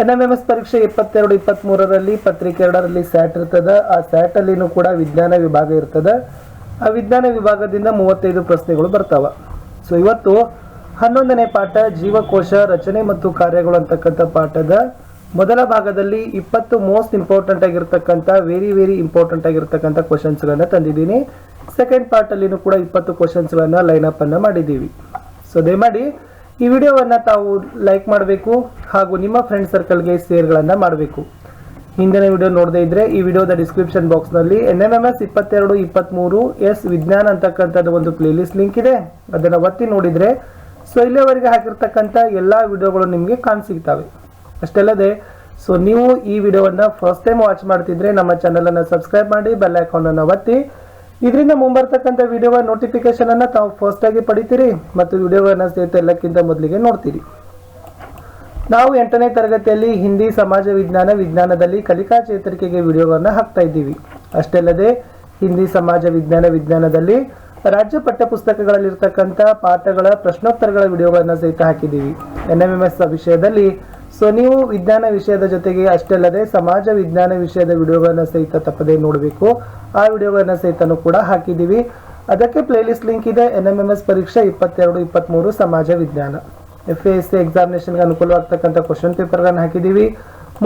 N M M S ಪರೀಕ್ಷೆ ಇಪ್ಪತ್ತೆರಡು ಇಪ್ಪತ್ತ್ ಮೂರರಲ್ಲಿ ಪತ್ರಿಕೆ ಎರಡರಲ್ಲಿ ಸ್ಯಾಟ್ ಇರ್ತದೆ. ಆ ಸ್ಯಾಟ್ ಅಲ್ಲಿನೂ ಕೂಡ ವಿಜ್ಞಾನ ವಿಭಾಗ ಇರ್ತದೆ. ಆ ವಿಜ್ಞಾನ ವಿಭಾಗದಿಂದ ಮೂವತ್ತೈದು ಪ್ರಶ್ನೆಗಳು ಬರ್ತಾವ. ಸೊ ಇವತ್ತು ಹನ್ನೊಂದನೇ ಪಾಠ ಜೀವಕೋಶ ರಚನೆ ಮತ್ತು ಕಾರ್ಯಗಳು ಅಂತಕ್ಕಂಥ ಪಾಠದ ಮೊದಲ ಭಾಗದಲ್ಲಿ ಇಪ್ಪತ್ತು ಮೋಸ್ಟ್ ಇಂಪಾರ್ಟೆಂಟ್ ಆಗಿರ್ತಕ್ಕಂಥ, ವೆರಿ ವೆರಿ ಇಂಪಾರ್ಟೆಂಟ್ ಆಗಿರ್ತಕ್ಕಂಥ ಕ್ವಶನ್ಸ್ಗಳನ್ನ ತಂದಿದ್ದೀನಿ. ಸೆಕೆಂಡ್ ಪಾರ್ಟ್ ಅಲ್ಲಿನೂ ಕೂಡ ಇಪ್ಪತ್ತು ಕ್ವಶನ್ಸ್ಗಳನ್ನ ಲೈನ್ ಅಪ್ ಅನ್ನ ಮಾಡಿದ್ದೀವಿ. ಸೊ ದಯಮಾಡಿ ಈ ವಿಡಿಯೋವನ್ನು ತಾವು ಲೈಕ್ ಮಾಡಬೇಕು ಹಾಗೂ ನಿಮ್ಮ ಫ್ರೆಂಡ್ ಸರ್ಕಲ್ಗೆ ಶೇರ್ಗಳನ್ನು ಮಾಡಬೇಕು. ಹಿಂದಿನ ವಿಡಿಯೋ ನೋಡದೇ ಇದ್ದರೆ ಈ ವಿಡಿಯೋದ ಡಿಸ್ಕ್ರಿಪ್ಷನ್ ಬಾಕ್ಸ್ನಲ್ಲಿ ಎನ್ ಎಂ ಎಂ ಎಸ್ ಇಪ್ಪತ್ತೆರಡು ಇಪ್ಪತ್ತ್ಮೂರು ಎಸ್ ವಿಜ್ಞಾನ ಅಂತಕ್ಕಂಥದ್ದು ಒಂದು ಪ್ಲೇಲಿಸ್ಟ್ ಲಿಂಕ್ ಇದೆ. ಅದನ್ನು ಒತ್ತಿ ನೋಡಿದರೆ ಸೊ ಇಲ್ಲಿಯವರೆಗೆ ಹಾಕಿರ್ತಕ್ಕಂಥ ಎಲ್ಲ ವಿಡಿಯೋಗಳು ನಿಮಗೆ ಕಾಣಿಸಿಗ್ತವೆ. ಅಷ್ಟಲ್ಲದೆ, ಸೊ ನೀವು ಈ ವಿಡಿಯೋವನ್ನು ಫಸ್ಟ್ ಟೈಮ್ ವಾಚ್ ಮಾಡ್ತಿದ್ರೆ ನಮ್ಮ ಚಾನಲನ್ನು ಸಬ್ಸ್ಕ್ರೈಬ್ ಮಾಡಿ ಬೆಲ್ ಐಕಾನನ್ನು ಒತ್ತಿ ಇದರಿಂದ ಮುಂಬರ್ತಕ್ಕಂಥ ವಿಡಿಯೋ ನೋಟಿಫಿಕೇಶನ್ ಅನ್ನು ತಾವು ಫಸ್ಟ್ ಆಗಿ ಪಡಿತೀರಿ ಮತ್ತು ವಿಡಿಯೋಗಳನ್ನ ಸಹಿತ ಎಲ್ಲಕ್ಕಿಂತ ಮೊದಲಿಗೆ ನೋಡ್ತೀರಿ. ನಾವು ಎಂಟನೇ ತರಗತಿಯಲ್ಲಿ ಹಿಂದಿ, ಸಮಾಜ ವಿಜ್ಞಾನ, ವಿಜ್ಞಾನದಲ್ಲಿ ಕಲಿಕಾ ಚೇತರಿಕೆಗೆ ವಿಡಿಯೋಗಳನ್ನ ಹಾಕ್ತಾ ಇದ್ದೀವಿ. ಅಷ್ಟೇಲ್ಲದೆ ಹಿಂದಿ, ಸಮಾಜ ವಿಜ್ಞಾನ, ವಿಜ್ಞಾನದಲ್ಲಿ ರಾಜ್ಯ ಪಠ್ಯಪುಸ್ತಕಗಳಲ್ಲಿರ್ತಕ್ಕಂಥ ಪಾಠಗಳ ಪ್ರಶ್ನೋತ್ತರಗಳ ವಿಡಿಯೋಗಳನ್ನು ಸಹಿತ ಹಾಕಿದ್ದೀವಿ. ಎನ್ ಎಂ ಎಂ ಎಸ್ ವಿಷಯದಲ್ಲಿ ಸೊ ನೀವು ವಿಜ್ಞಾನ ವಿಷಯದ ಜೊತೆಗೆ ಅಷ್ಟೇ ಅಲ್ಲದೆ ಸಮಾಜ ವಿಜ್ಞಾನ ವಿಷಯದ ವಿಡಿಯೋಗಳನ್ನ ಸಹಿತ ತಪ್ಪದೇ ನೋಡಬೇಕು. ಆ ವಿಡಿಯೋಗಳನ್ನ ಸಹಿತನೂ ಕೂಡ ಹಾಕಿದ್ದೀವಿ. ಅದಕ್ಕೆ ಪ್ಲೇಲಿಸ್ಟ್ ಲಿಂಕ್ ಇದೆ. ಎನ್ ಎಂ ಪರೀಕ್ಷೆ ಇಪ್ಪತ್ತೆರಡು ಇಪ್ಪತ್ತ್ಮೂರು ಸಮಾಜ ವಿಜ್ಞಾನ. ಎಫ್ ಎಸ್ ಸಿ ಎಕ್ಸಾಮಿನೇಷನ್ಗೆ ಅನುಕೂಲವಾಗ್ತಕ್ಕಂಥ ಕ್ವಶನ್ ಪೇಪರ್ಗಳನ್ನು ಹಾಕಿದ್ದೀವಿ.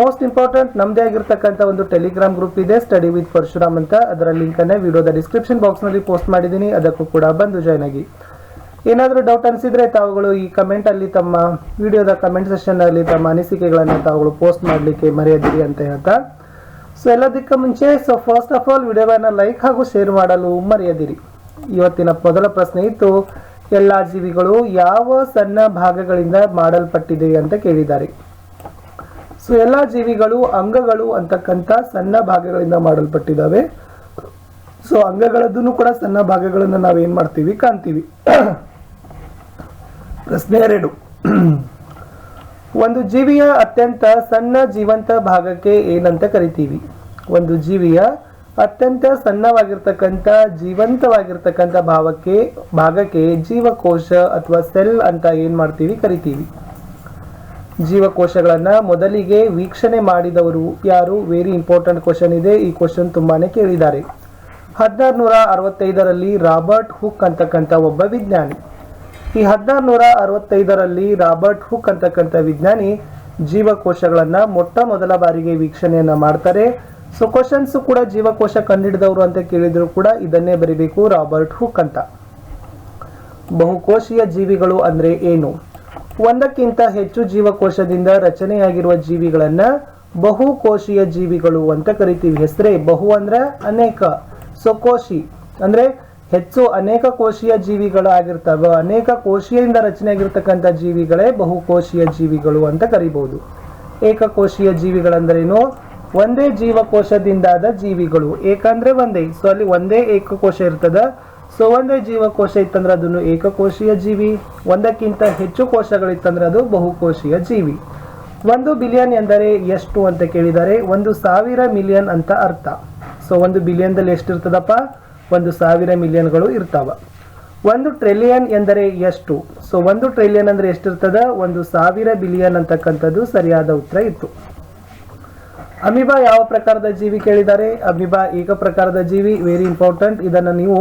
ಮೋಸ್ಟ್ ಇಂಪಾರ್ಟೆಂಟ್ ನಮ್ಮದೇ ಆಗಿರ್ತಕ್ಕಂಥ ಒಂದು ಟೆಲಿಗ್ರಾಮ್ ಗ್ರೂಪ್ ಇದೆ. ಸ್ಟಡಿ ವಿತ್ ಪರಶುರಾಮ್ ಅಂತ. ಅದರ ಲಿಂಕನ್ನು ವಿಡಿಯೋದ ಡಿಸ್ಕ್ರಿಪ್ಷನ್ ಬಾಕ್ಸ್ನಲ್ಲಿ ಪೋಸ್ಟ್ ಮಾಡಿದ್ದೀನಿ. ಅದಕ್ಕೂ ಕೂಡ ಬಂದು ಜಾಯ್ನ್ ಆಗಿ. ಏನಾದರೂ ಡೌಟ್ ಅನಿಸಿದರೆ ತಾವುಗಳು ಈ ಕಮೆಂಟಲ್ಲಿ ತಮ್ಮ ವಿಡಿಯೋದ ಕಮೆಂಟ್ ಸೆಷನ್ನಲ್ಲಿ ತಮ್ಮ ಅನಿಸಿಕೆಗಳನ್ನು ತಾವುಗಳು ಪೋಸ್ಟ್ ಮಾಡಲಿಕ್ಕೆ ಮರೆಯದಿರಿ ಅಂತ ಹೇಳ್ತಾ. ಸೊ ಎಲ್ಲದಕ್ಕೆ ಮುಂಚೆ ಸೊ ಫಸ್ಟ್ ಆಫ್ ಆಲ್ ವಿಡಿಯೋವನ್ನು ಲೈಕ್ ಹಾಗೂ ಶೇರ್ ಮಾಡಲು ಮರೆಯದಿರಿ. ಇವತ್ತಿನ ಮೊದಲ ಪ್ರಶ್ನೆ ಇತ್ತು, ಎಲ್ಲ ಜೀವಿಗಳು ಯಾವ ಸಣ್ಣ ಭಾಗಗಳಿಂದ ಮಾಡಲ್ಪಟ್ಟಿದೆ ಅಂತ ಕೇಳಿದ್ದಾರೆ. ಸೊ ಎಲ್ಲ ಜೀವಿಗಳು ಅಂಗಗಳು ಅಂತಕ್ಕಂಥ ಸಣ್ಣ ಭಾಗಗಳಿಂದ ಮಾಡಲ್ಪಟ್ಟಿದ್ದಾವೆ. ಸೊ ಅಂಗಗಳದ್ದು ಕೂಡ ಸಣ್ಣ ಭಾಗಗಳನ್ನು ನಾವೇನು ಮಾಡ್ತೀವಿ, ಕಾಣ್ತೀವಿ. ಪ್ರಶ್ನೆ ಎರಡು ಒಂದು ಜೀವಿಯ ಅತ್ಯಂತ ಸಣ್ಣ ಜೀವಂತ ಭಾಗಕ್ಕೆ ಏನಂತ ಕರಿತೀವಿ? ಒಂದು ಜೀವಿಯ ಅತ್ಯಂತ ಸಣ್ಣವಾಗಿರ್ತಕ್ಕಂಥ, ಜೀವಂತವಾಗಿರ್ತಕ್ಕಂಥ ಭಾವಕ್ಕೆ, ಭಾಗಕ್ಕೆ ಜೀವಕೋಶ ಅಥವಾ ಸೆಲ್ ಅಂತ ಏನ್ ಮಾಡ್ತೀವಿ ಕರಿತೀವಿ. ಜೀವಕೋಶಗಳನ್ನ ಮೊದಲಿಗೆ ವೀಕ್ಷಣೆ ಮಾಡಿದವರು ಯಾರು? ವೆರಿ ಇಂಪಾರ್ಟೆಂಟ್ ಕ್ವಶನ್ ಇದೆ. ಈ ಕ್ವಶನ್ ತುಂಬಾನೇ ಕೇಳಿದ್ದಾರೆ. ಹದಿನಾರು ನೂರ ಅರವತ್ತೈದರಲ್ಲಿ ರಾಬರ್ಟ್ ಹುಕ್ ಅಂತಕ್ಕಂಥ ಒಬ್ಬ ವಿಜ್ಞಾನಿ. ಈ ಹದಿನಾರು ನೂರ ಅರವತ್ತೈದರಲ್ಲಿ ರಾಬರ್ಟ್ ಹುಕ್ ಅಂತಕ್ಕಂಥ ವಿಜ್ಞಾನಿ ಜೀವಕೋಶಗಳನ್ನ ಮೊಟ್ಟ ಮೊದಲ ಬಾರಿಗೆ ವೀಕ್ಷಣೆಯನ್ನ ಮಾಡ್ತಾರೆ. ಸೊ ಕ್ವಶನ್ಸ್ ಕೂಡ ಜೀವಕೋಶ ಕಂಡಿಡಿದವರು ಅಂತ ಕೇಳಿದ್ರು ಕೂಡ ಇದನ್ನೇ ಬರೀಬೇಕು ರಾಬರ್ಟ್ ಹುಕ್ ಅಂತ. ಬಹುಕೋಶೀಯ ಜೀವಿಗಳು ಅಂದ್ರೆ ಏನು? ಒಂದಕ್ಕಿಂತ ಹೆಚ್ಚು ಜೀವಕೋಶದಿಂದ ರಚನೆಯಾಗಿರುವ ಜೀವಿಗಳನ್ನ ಬಹುಕೋಶೀಯ ಜೀವಿಗಳು ಅಂತ ಕರಿತೀವಿ ಹೆಸರೇ. ಬಹು ಅಂದ್ರೆ ಅನೇಕ. ಸೊ ಕೋಶಿ ಅಂದ್ರೆ ಹೆಚ್ಚು ಅನೇಕ ಕೋಶೀಯ ಜೀವಿಗಳಾಗಿರ್ತವೆ ಅನೇಕ ಕೋಶೀಯದಿಂದ ರಚನೆಯಾಗಿರ್ತಕ್ಕಂಥ ಜೀವಿಗಳೇ ಬಹುಕೋಶೀಯ ಜೀವಿಗಳು ಅಂತ ಕರಿಬಹುದು ಏಕಕೋಶೀಯ ಜೀವಿಗಳಂದ್ರೇನು? ಒಂದೇ ಜೀವಕೋಶದಿಂದಾದ ಜೀವಿಗಳು. ಏಕಂದ್ರೆ ಒಂದೇ. ಸೊ ಅಲ್ಲಿ ಒಂದೇ ಏಕಕೋಶ ಇರ್ತದ. ಸೊ ಒಂದೇ ಜೀವಕೋಶ ಇತ್ತಂದ್ರೆ ಅದನ್ನು ಏಕಕೋಶೀಯ ಜೀವಿ. ಒಂದಕ್ಕಿಂತ ಹೆಚ್ಚು ಕೋಶಗಳಿತ್ತಂದ್ರೆ ಅದು ಬಹುಕೋಶೀಯ ಜೀವಿ. ಒಂದು ಬಿಲಿಯನ್ ಎಂದರೆ ಎಷ್ಟು ಅಂತ ಕೇಳಿದರೆ, ಒಂದು ಸಾವಿರ ಮಿಲಿಯನ್ ಅಂತ ಅರ್ಥ. ಸೊ ಒಂದು ಬಿಲಿಯನ್ದಲ್ಲಿ ಎಷ್ಟಿರ್ತದಪ್ಪ? ಒಂದು ಸಾವಿರ ಮಿಲಿಯನ್ಗಳು ಇರ್ತಾವ. ಒಂದು ಟ್ರಿಲಿಯನ್ ಎಂದರೆ ಎಷ್ಟು? ಸೊ ಒಂದು ಟ್ರಿಲಿಯನ್ ಅಂದರೆ ಎಷ್ಟಿರ್ತದ? ಒಂದು ಸಾವಿರ ಬಿಲಿಯನ್ ಅಂತಕ್ಕಂಥದ್ದು ಸರಿಯಾದ ಉತ್ತರ ಇತ್ತು. ಅಮೀಬಾ ಯಾವ ಪ್ರಕಾರದ ಜೀವಿ ಕೇಳಿದ್ದಾರೆ? ಅಮೀಬಾ ಏಕ ಪ್ರಕಾರದ ಜೀವಿ ವೆರಿ ಇಂಪಾರ್ಟೆಂಟ್ ಇದನ್ನು ನೀವು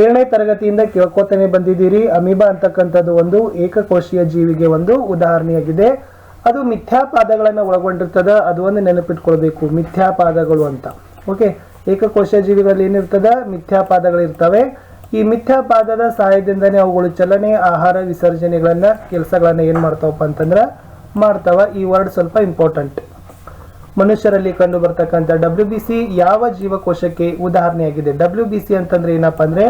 ಏಳನೇ ತರಗತಿಯಿಂದ ಕೇಳ್ಕೋತಾನೆ ಬಂದಿದ್ದೀರಿ. ಅಮೀಬಾ ಅಂತಕ್ಕಂಥದ್ದು ಒಂದು ಏಕಕೋಶೀಯ ಜೀವಿಗೆ ಒಂದು ಉದಾಹರಣೆಯಾಗಿದೆ. ಅದು ಮಿಥ್ಯಾಪಾದಗಳನ್ನು ಒಳಗೊಂಡಿರ್ತದ, ಅದು ಒಂದು ನೆನಪಿಟ್ಕೊಳ್ಬೇಕು. ಮಿಥ್ಯಾಪಾದಗಳು ಅಂತ. ಓಕೆ ಏಕಕೋಶ ಜೀವಿಗಳಲ್ಲಿ ಏನಿರ್ತದೆ? ಮಿಥ್ಯಾಪಾದಗಳಿರ್ತವೆ. ಈ ಮಿಥ್ಯಾಪಾದದ ಸಹಾಯದಿಂದನೇ ಅವುಗಳು ಚಲನೆ, ಆಹಾರ, ವಿಸರ್ಜನೆಗಳನ್ನ, ಕೆಲಸಗಳನ್ನ ಏನ್ ಮಾಡ್ತಾವಪ್ಪ ಅಂತಂದ್ರೆ ಮಾಡ್ತಾವ. ಈ ವರ್ಡ್ ಸ್ವಲ್ಪ ಇಂಪಾರ್ಟೆಂಟ್ ಮನುಷ್ಯರಲ್ಲಿ ಕಂಡು ಬರ್ತಕ್ಕಂಥ ಡಬ್ಲ್ಯೂ ಬಿ ಸಿ ಯಾವ ಜೀವಕೋಶಕ್ಕೆ ಉದಾಹರಣೆಯಾಗಿದೆ? ಡಬ್ಲ್ಯೂ ಬಿ ಸಿ ಅಂತಂದ್ರೆ ಏನಪ್ಪಾ ಅಂದ್ರೆ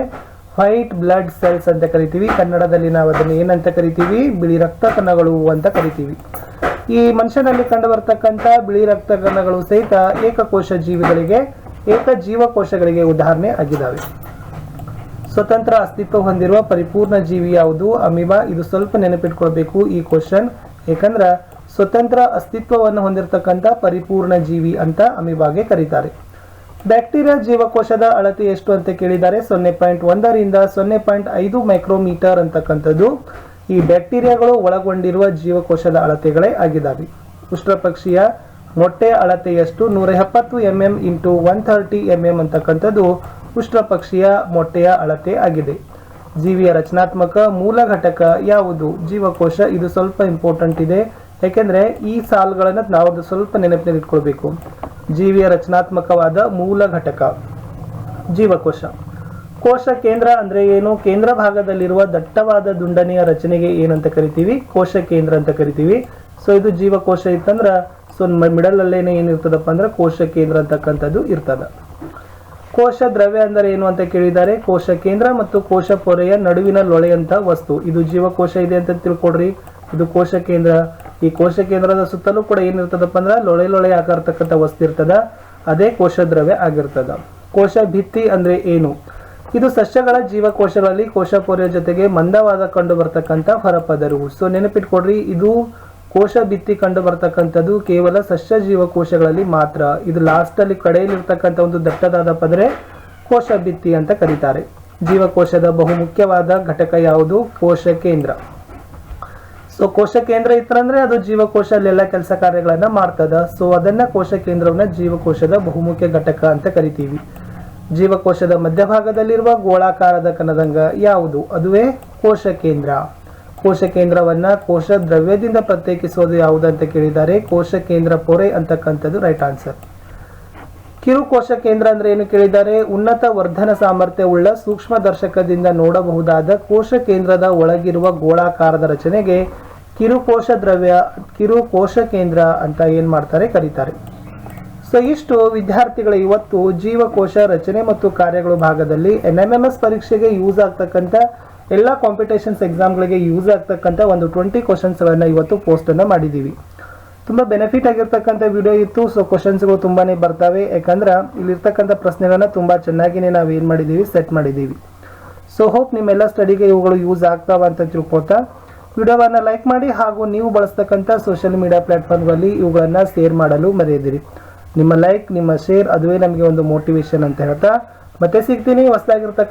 ವೈಟ್ ಬ್ಲಡ್ ಸೆಲ್ಸ್ ಅಂತ ಕರಿತೀವಿ. ಕನ್ನಡದಲ್ಲಿ ನಾವು ಅದನ್ನು ಏನಂತ ಕರಿತೀವಿ? ಬಿಳಿ ರಕ್ತ ಕಣಗಳು ಅಂತ ಕರಿತೀವಿ. ಈ ಮನುಷ್ಯನಲ್ಲಿ ಕಂಡು ಬರ್ತಕ್ಕಂಥ ಬಿಳಿ ರಕ್ತ ಕಣಗಳು ಸಹಿತ ಏಕಕೋಶ ಜೀವಿಗಳಿಗೆ ಏಕ ಜೀವಕೋಶಗಳಿಗೆ ಉದಾಹರಣೆ ಆಗಿದ್ದಾವೆ. ಸ್ವತಂತ್ರ ಅಸ್ತಿತ್ವ ಹೊಂದಿರುವ ಪರಿಪೂರ್ಣ ಜೀವಿ ಯಾವುದು? ಅಮಿಬಾ, ಇದು ಸ್ವಲ್ಪ ನೆನಪಿಟ್ಕೊಳ್ಬೇಕು ಈ ಕ್ವಶನ್ ಯಾಕಂದ್ರ ಸ್ವತಂತ್ರ ಅಸ್ತಿತ್ವವನ್ನು ಹೊಂದಿರತಕ್ಕಂಥ ಪರಿಪೂರ್ಣ ಜೀವಿ ಅಂತ ಅಮಿಬಾಗೆ ಕರೀತಾರೆ. ಬ್ಯಾಕ್ಟೀರಿಯಾ ಜೀವಕೋಶದ ಅಳತೆ ಎಷ್ಟು ಅಂತ ಕೇಳಿದ್ದಾರೆ ಸೊನ್ನೆ ಪಾಯಿಂಟ್ ಒಂದರಿಂದ ಸೊನ್ನೆ ಪಾಯಿಂಟ್ ಐದು ಮೈಕ್ರೋಮೀಟರ್ ಅಂತಕ್ಕಂಥದ್ದು ಈ ಬ್ಯಾಕ್ಟೀರಿಯಾಗಳು ಒಳಗೊಂಡಿರುವ ಜೀವಕೋಶದ ಅಳತೆಗಳೇ ಆಗಿದ್ದಾವೆ. ಉಷ್ಟ್ರಪಕ್ಷಿಯ ಮೊಟ್ಟೆ ಅಳತೆಯಷ್ಟು ನೂರ ಎಪ್ಪತ್ತು M M into one thirty M M ಅಂತಕ್ಕಂಥದ್ದು ಉಷ್ಟ್ರಪಕ್ಷಿಯ ಮೊಟ್ಟೆಯ ಅಳತೆ ಆಗಿದೆ. ಜೀವಿಯ ರಚನಾತ್ಮಕ ಮೂಲ ಘಟಕ ಯಾವುದು? ಜೀವಕೋಶ, ಇದು ಸ್ವಲ್ಪ ಇಂಪಾರ್ಟೆಂಟ್ ಇದೆ. ಯಾಕೆಂದ್ರೆ ಈ ಸಾಲುಗಳನ್ನು ನಾವು ಸ್ವಲ್ಪ ನೆನಪಿನಲ್ಲಿ ಇಟ್ಕೊಳ್ಬೇಕು ಜೀವಿಯ ರಚನಾತ್ಮಕವಾದ ಮೂಲ ಘಟಕ, ಜೀವಕೋಶ. ಕೋಶ ಕೇಂದ್ರ ಅಂದ್ರೆ ಏನು? ಕೇಂದ್ರ ಭಾಗದಲ್ಲಿರುವ ದಟ್ಟವಾದ ದುಂಡನೆಯ ರಚನೆಗೆ ಏನಂತ ಕರಿತೀವಿ? ಕೋಶ ಕೇಂದ್ರ ಅಂತ ಕರಿತೀವಿ. ಸೊ ಇದು ಜೀವಕೋಶ ಇತ್ತಂದ್ರ ಸೊ ಮಿಡಲ್ ಅಲ್ಲೇನೆ ಏನಿರ್ತದಪ್ಪ ಅಂದ್ರೆ ಕೋಶ ಕೇಂದ್ರ ಅಂತಕ್ಕಂಥದ್ದು ಇರ್ತದ. ಕೋಶ ದ್ರವ್ಯ ಅಂದರೆ ಏನು ಅಂತ ಕೇಳಿದ್ದಾರೆ? ಕೋಶ ಕೇಂದ್ರ ಮತ್ತು ಕೋಶ ಪೊರೆಯ ನಡುವಿನ ಲೊಳೆಯಂತ ವಸ್ತು. ಇದು ಜೀವಕೋಶ ಇದೆ ಅಂತ ತಿಳ್ಕೊಡ್ರಿ ಇದು ಕೋಶ ಕೇಂದ್ರ. ಈ ಕೋಶ ಕೇಂದ್ರದ ಸುತ್ತಲೂ ಕೂಡ ಏನಿರ್ತದಪ್ಪ ಅಂದ್ರೆ ಲೊಳೆ ಲೊಳೆ ಆಗಿರ್ತಕ್ಕಂಥ ವಸ್ತು ಇರ್ತದ. ಅದೇ ಕೋಶ ದ್ರವ್ಯ ಆಗಿರ್ತದ. ಕೋಶ ಭಿತ್ತಿ ಅಂದ್ರೆ ಏನು? ಇದು ಸಸ್ಯಗಳ ಜೀವಕೋಶಗಳಲ್ಲಿ ಕೋಶ ಪೊರೆಯ ಜೊತೆಗೆ ಮಂದವಾದ ಕಂಡು ಬರ್ತಕ್ಕಂಥ ಹೊರಪದರು ಸೊ ನೆನಪಿಟ್ಕೊಡ್ರಿ ಇದು ಕೋಶ ಭಿತ್ತಿ ಕಂಡು ಬರ್ತಕ್ಕಂಥದ್ದು ಕೇವಲ ಸಸ್ಯ ಜೀವಕೋಶಗಳಲ್ಲಿ ಮಾತ್ರ. ಇದು ಲಾಸ್ಟ್ ಅಲ್ಲಿ ಕಡೆಯಲ್ಲಿರ್ತಕ್ಕಂಥ ಒಂದು ದಟ್ಟದಾದ ಪದರೆ ಕೋಶ ಭಿತ್ತಿ ಅಂತ ಕರೀತಾರೆ. ಜೀವಕೋಶದ ಬಹುಮುಖ್ಯವಾದ ಘಟಕ ಯಾವುದು? ಕೋಶ ಕೇಂದ್ರ. ಸೊ ಕೋಶ ಕೇಂದ್ರ ಇತ್ತಂದ್ರೆ ಅದು ಜೀವಕೋಶ ಅಲ್ಲೆಲ್ಲ ಕೆಲಸ ಕಾರ್ಯಗಳನ್ನ ಮಾಡ್ತದ. ಸೊ ಅದನ್ನ ಕೋಶ ಕೇಂದ್ರವನ್ನ ಜೀವಕೋಶದ ಬಹುಮುಖ್ಯ ಘಟಕ ಅಂತ ಕರಿತೀವಿ. ಜೀವಕೋಶದ ಮಧ್ಯಭಾಗದಲ್ಲಿರುವ ಗೋಳಾಕಾರದ ಕಣದಂಗ ಯಾವುದು? ಅದುವೇ ಕೋಶ ಕೇಂದ್ರ. ಕೋಶ ಕೇಂದ್ರವನ್ನ ಕೋಶ ದ್ರವ್ಯದಿಂದ ಪ್ರತ್ಯೇಕಿಸುವುದು ಯಾವುದು ಅಂತ ಕೇಳಿದ್ದಾರೆ? ಕೋಶ ಕೇಂದ್ರ ಪೊರೆ ಅಂತಕ್ಕಂಥದ್ದು ರೈಟ್ ಆನ್ಸರ್ ಕಿರು ಕೋಶ ಕೇಂದ್ರ ಅಂದ್ರೆ ಏನು ಕೇಳಿದ್ದಾರೆ? ಉನ್ನತ ವರ್ಧನ ಸಾಮರ್ಥ್ಯವುಳ್ಳ ಸೂಕ್ಷ್ಮ ದರ್ಶಕದಿಂದ ನೋಡಬಹುದಾದ ಕೋಶ ಕೇಂದ್ರದ ಒಳಗಿರುವ ಗೋಳಾಕಾರದ ರಚನೆಗೆ ಕಿರುಕೋಶ ದ್ರವ್ಯ, ಕಿರು ಕೋಶ ಕೇಂದ್ರ ಅಂತ ಏನ್ ಮಾಡ್ತಾರೆ? ಕರೀತಾರೆ. ಸೊ ಇಷ್ಟು ವಿದ್ಯಾರ್ಥಿಗಳ ಇವತ್ತು ಜೀವಕೋಶ ರಚನೆ ಮತ್ತು ಕಾರ್ಯಗಳು ಭಾಗದಲ್ಲಿ ಎನ್ ಎಂ ಎಂ ಎಸ್ ಪರೀಕ್ಷೆಗೆ ಯೂಸ್ ಆಗ್ತಕ್ಕಂಥ ಎಲ್ಲ ಕಾಂಪಿಟೇಷನ್ಸ್ ಎಕ್ಸಾಮ್ಗಳಿಗೆ ಯೂಸ್ ಆಗ್ತಕ್ಕಂಥ ಒಂದು ಟ್ವೆಂಟಿ ಕ್ವಶನ್ಸ್ಗಳನ್ನು ಇವತ್ತು ಪೋಸ್ಟನ್ನು ಮಾಡಿದ್ದೀವಿ ತುಂಬ ಬೆನಿಫಿಟ್ ಆಗಿರ್ತಕ್ಕಂಥ ವಿಡಿಯೋ ಇತ್ತು ಸೊ ಕ್ವಶನ್ಸ್ಗಳು ತುಂಬಾನೇ ಬರ್ತವೆ. ಯಾಕಂದ್ರೆ ಇಲ್ಲಿರ್ತಕ್ಕಂಥ ಪ್ರಶ್ನೆಗಳನ್ನ ತುಂಬ ಚೆನ್ನಾಗಿನೇ ನಾವು ಏನು ಮಾಡಿದ್ದೀವಿ ಸೆಟ್ ಮಾಡಿದ್ದೀವಿ ಸೊ ಹೋಪ್ ನಿಮ್ಮೆಲ್ಲ ಸ್ಟಡಿಗೆ ಇವುಗಳು ಯೂಸ್ ಆಗ್ತಾವ ಅಂತ ತಿಳ್ಕೊತಾ ವಿಡಿಯೋವನ್ನು ಲೈಕ್ ಮಾಡಿ ಹಾಗೂ ನೀವು ಬಳಸ್ತಕ್ಕಂಥ ಸೋಷಿಯಲ್ ಮೀಡಿಯಾ ಪ್ಲಾಟ್ಫಾರ್ಮ್ಗಳಲ್ಲಿ ಇವುಗಳನ್ನು ಶೇರ್ ಮಾಡಲು ಮರೆಯದಿರಿ. ನಿಮ್ಮ ಲೈಕ್ ನಿಮ್ಮ ಶೇರ್ ಅದುವೇ ನಮಗೆ ಒಂದು ಮೋಟಿವೇಶನ್ ಅಂತ ಹೇಳ್ತಾ ಮತ್ತೆ ಸಿಗ್ತೀನಿ. ಹೊಸದಾಗಿರ್ತಕ್ಕಂಥ